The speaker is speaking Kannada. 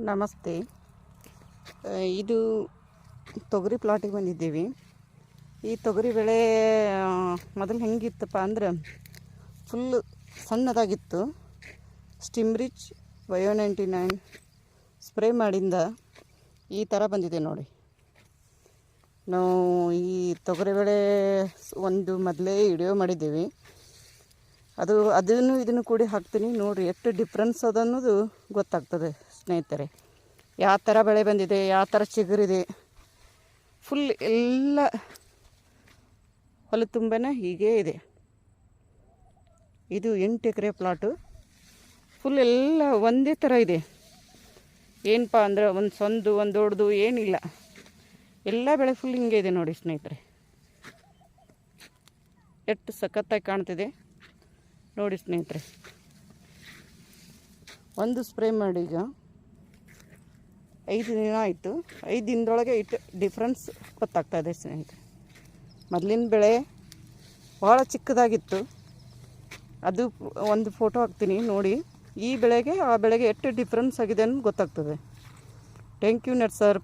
ನಮಸ್ತೆ. ಇದು ತೊಗರಿ ಪ್ಲಾಟಿಗೆ ಬಂದಿದ್ದೀವಿ. ಈ ತೊಗರಿ ಬೆಳೆ ಮೊದಲು ಹೆಂಗಿತ್ತಪ್ಪ ಅಂದ್ರೆ full ಸಣ್ಣದಾಗಿತ್ತು. Stimrich bio ninety nine spray ಮಾಡಿಂದ ಈ ಥರ ಬಂದಿದೆ ನೋಡಿ. ನಾವು ಈ ತೊಗರಿ ಬೆಳೆ ಒಂದು ಮೊದಲೇ ವಿಡಿಯೋ ಮಾಡಿದ್ದೀವಿ. ಅದು, ಅದನ್ನು, ಇದನ್ನು ಕೂಡಿ ಹಾಕ್ತೀನಿ. ನೋಡಿರಿ ಎಷ್ಟು ಡಿಫ್ರೆನ್ಸ್ ಅನ್ನೋದು ಗೊತ್ತಾಗ್ತದೆ. ಸ್ನೇಹಿತರೆ, ಯಾವ ಥರ ಬೆಳೆ ಬಂದಿದೆ, ಯಾವ ಥರ ಚಿಗುರಿದೆ ಫುಲ್ ಎಲ್ಲ ಹೊಲ ತುಂಬನೇ ಹೀಗೇ ಇದೆ. ಇದು ಎಂಟು ಎಕರೆ ಪ್ಲಾಟು ಫುಲ್ ಎಲ್ಲ ಒಂದೇ ಥರ ಇದೆ. ಏನಪ್ಪ ಅಂದ್ರೆ ಒಂದು ಸೊಂದು, ಒಂದು ದೊಡ್ಡದು ಏನಿಲ್ಲ. ಎಲ್ಲ ಬೆಳೆ ಫುಲ್ ಹಿಂಗೆ ಇದೆ ನೋಡಿ ಸ್ನೇಹಿತರೆ. ಎಷ್ಟು ಸಖತ್ತಾಗಿ ಕಾಣ್ತಿದೆ ನೋಡಿ ಸ್ನೇಹಿತರೆ. ಒಂದು ಸ್ಪ್ರೇ ಮಾಡಿ ಈಗ. ಐದು ದಿನ ಆಯಿತು. ಐದು ದಿನದೊಳಗೆ ಇಟ್ಟು ಡಿಫ್ರೆನ್ಸ್ ಗೊತ್ತಾಗ್ತಾ ಇದೆ ಸ್ನೇಹಿತರೆ. ಮೊದಲಿನ ಬೆಳೆ ಭಾಳ ಚಿಕ್ಕದಾಗಿತ್ತು. ಅದು ಒಂದು ಫೋಟೋ ಹಾಕ್ತೀನಿ, ನೋಡಿ. ಈ ಬೆಳೆಗೆ, ಆ ಬೆಳೆಗೆ ಎಷ್ಟು ಡಿಫ್ರೆನ್ಸ್ ಆಗಿದೆ ಅಂತ ಗೊತ್ತಾಗ್ತದೆ. Thank you nut sir